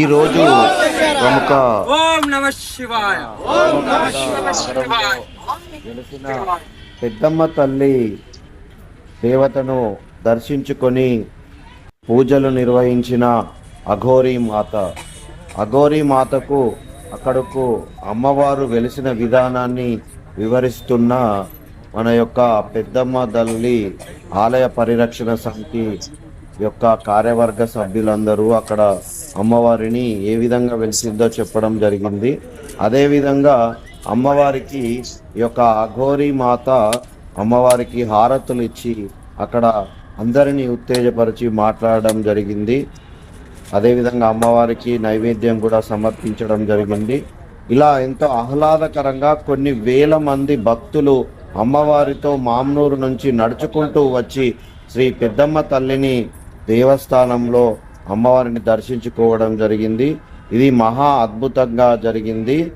ఈరోజు ప్రముఖ ఓం నమ శివాయ. వెలిసిన పెద్దమ్మ తల్లి దేవతను దర్శించుకొని పూజలు నిర్వహించిన అఘోరీ మాత. అఘోరీ మాతకు అక్కడకు అమ్మవారు వెలిసిన విధానాన్ని వివరిస్తున్న మన యొక్క పెద్దమ్మ తల్లి ఆలయ పరిరక్షణ సమితి యొక్క కార్యవర్గ సభ్యులందరూ అక్కడ అమ్మవారిని ఏ విధంగా వెలిసిందో చెప్పడం జరిగింది. అదేవిధంగా అమ్మవారికి ఈ యొక్క అఘోరి మాత అమ్మవారికి హారతులు ఇచ్చి అక్కడ అందరినీ ఉత్తేజపరిచి మాట్లాడడం జరిగింది. అదేవిధంగా అమ్మవారికి నైవేద్యం కూడా సమర్పించడం జరిగింది. ఇలా ఎంతో ఆహ్లాదకరంగా కొన్ని వేల మంది భక్తులు అమ్మవారితో మామ్నూరు నుంచి నడుచుకుంటూ వచ్చి శ్రీ పెద్దమ్మ తల్లిని దేవస్థానంలో అమ్మవారిని దర్శించుకోవడం జరిగింది. ఇది మహా అద్భుతంగా జరిగింది.